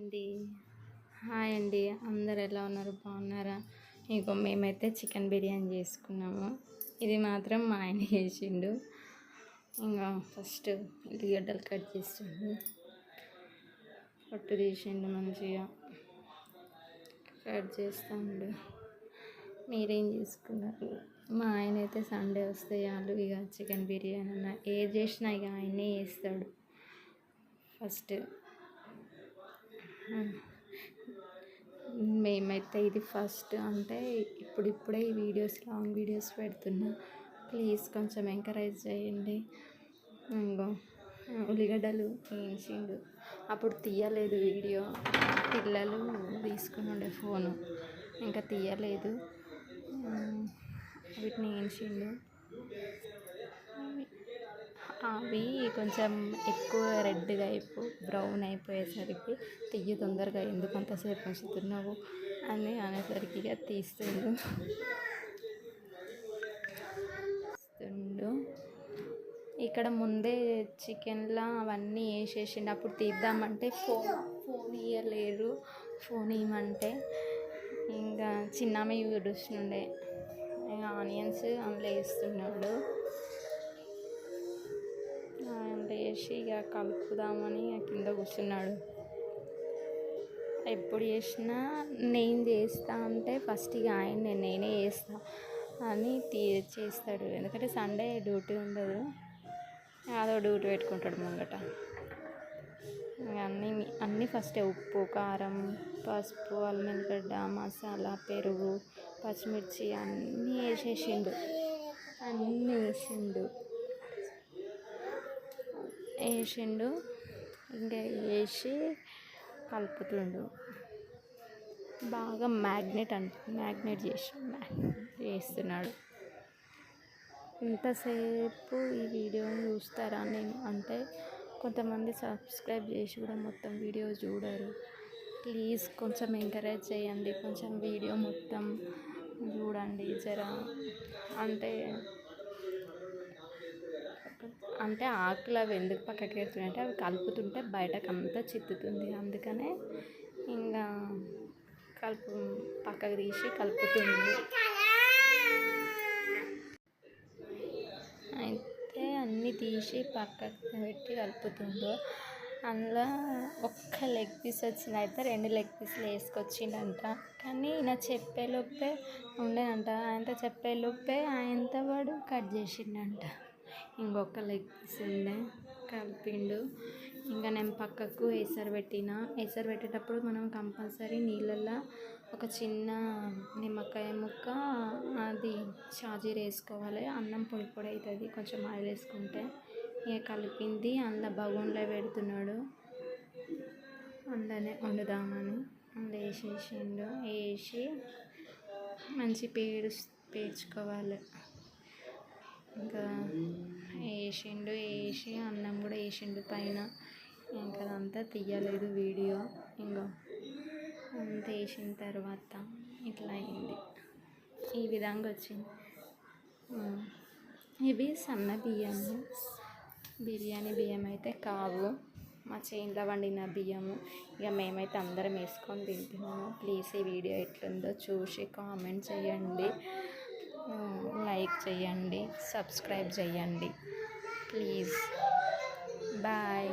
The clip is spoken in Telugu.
అండి. హాయ్ అండి. అందరు ఎలా ఉన్నారు? బాగున్నారా? ఇంకో మేమైతే చికెన్ బిర్యానీ చేసుకున్నాము. ఇది మాత్రం మా ఆయన చేసిండు. ఇంకా ఫస్ట్ ఉల్లిగడ్డలు కట్ చేసిండు. పొట్టు తీసిండు మంచిగా. కట్ చేస్తాడు. మీరేం చేసుకున్నారు? మా ఆయన అయితే సండే వస్తే వాళ్ళు ఇక చికెన్ బిర్యానీ అన్న. ఏది చేసినా ఇక ఆయనే చేస్తాడు. ఫస్ట్ మేమైతే ఇది ఫస్ట్ అంటే ఇప్పుడిప్పుడే ఈ వీడియోస్ లాంగ్ వీడియోస్ పెడుతున్నా. ప్లీజ్ కొంచెం ఎంకరేజ్ చేయండి. ఇంకో ఉల్లిగడ్డలు వేయించిండు. అప్పుడు తీయలేదు వీడియో. పిల్లలు తీసుకుని ఉండే ఫోను. ఇంకా తీయలేదు. వీటిని వేయించిండు. అవి కొంచెం ఎక్కువ రెడ్గా అయిపో బ్రౌన్ అయిపోయేసరికి తీయ తొందరగా ఎందుకు అంతసేపు ఉంచుతున్నావు అని అనేసరికి ఇక తీస్తుండు. తీస్తుండు. ఇక్కడ ముందే చికెన్లో అవన్నీ వేసేసిండు. అప్పుడు తీద్దామంటే ఫోన్ ఫోన్ ఇవ్వలేరు ఫోన్ ఇవ్వమంటే ఇంకా చిన్నమ్మ చూస్తుండే. ఇంకా ఆనియన్స్ అందులో వేస్తున్నాడు. చేసి ఇక కలుపుదామని కింద కూర్చున్నాడు. ఎప్పుడు చేసినా నేను చేస్తా అంటే ఫస్ట్ ఇక ఆయన నేనే చేస్తా అని తీ చేస్తాడు. ఎందుకంటే సండే డ్యూటీ ఉండదు. అదో డ్యూటీ పెట్టుకుంటాడు ముంగట. అన్నీ అన్నీ ఫస్టే ఉప్పు కారం పసుపు అల్లం మసాలా పెరుగు పచ్చిమిర్చి అన్నీ వేసేసిండు. అన్నీ వేసిండు. వేసిండు. ఇంకా వేసి కలుపుతుండు. బాగా మ్యాగ్నెట్ అంట మ్యాగ్నెట్ చేసి చేస్తున్నాడు. ఇంతసేపు ఈ వీడియోని చూస్తారా నేను? అంటే కొంతమంది సబ్స్క్రైబ్ చేసి కూడా మొత్తం వీడియో చూడరు. ప్లీజ్ కొంచెం ఎంకరేజ్ చేయండి. కొంచెం వీడియో మొత్తం చూడండి జర. అంటే అంటే ఆకులు అవి ఎందుకు పక్కకి ఎడుతున్నాయంటే అవి కలుపుతుంటే బయటకు అంతా చిత్తుతుంది. అందుకనే ఇంకా కలుపు పక్కకు తీసి కలుపుతుంది. అయితే అన్నీ తీసి పక్కకు పెట్టి కలుపుతుందో అందులో ఒక్క లెగ్ పీస్ వచ్చింది అయితే రెండు లెగ్ పీస్లు వేసుకొచ్చిండంట. కానీ నా చెప్పేలోపే ఉండేనంట ఆయనతో చెప్పేలోపే ఆయనతో వాడు కట్ చేసిండంట. ఇంకొక లెగ్ ఉండే కలిపిండు. ఇంకా నేను పక్కకు ఎసరు పెట్టిన. ఎసరు పెట్టేటప్పుడు మనం కంపల్సరీ నీళ్ళల్లో ఒక చిన్న నిమ్మకాయ ముక్క అది షాజీర్ వేసుకోవాలి. అన్నం పొడి పొడి అవుతుంది కొంచెం ఆయిల్ వేసుకుంటే. ఇక కలిపింది అందులో బగోన్లో పెడుతున్నాడు. అందులోనే వండుదామని అందులో వేసేసిండు. వేసి మంచి పేరు పేర్చుకోవాలి. ఇంకా వేసిండు వేసి అన్నం కూడా వేసిండు పైన. ఇంకా అదంతా తీయలేదు వీడియో. ఇంకా అంత వేసిన తర్వాత ఇట్లా అయింది. ఈ విధంగా వచ్చింది. ఇవి సన్న బియ్యము. బిర్యానీ బియ్యం అయితే కావు. మా చేనులో వండిన బియ్యము. ఇక మేమైతే అందరం వేసుకొని తింటున్నాము. ప్లీజ్ ఈ వీడియో ఎట్లుందో చూసి కామెంట్ చేయండి. లైక్ చేయండి సబ్స్క్రైబ్ చేయండి. ప్లీజ్. బాయ్.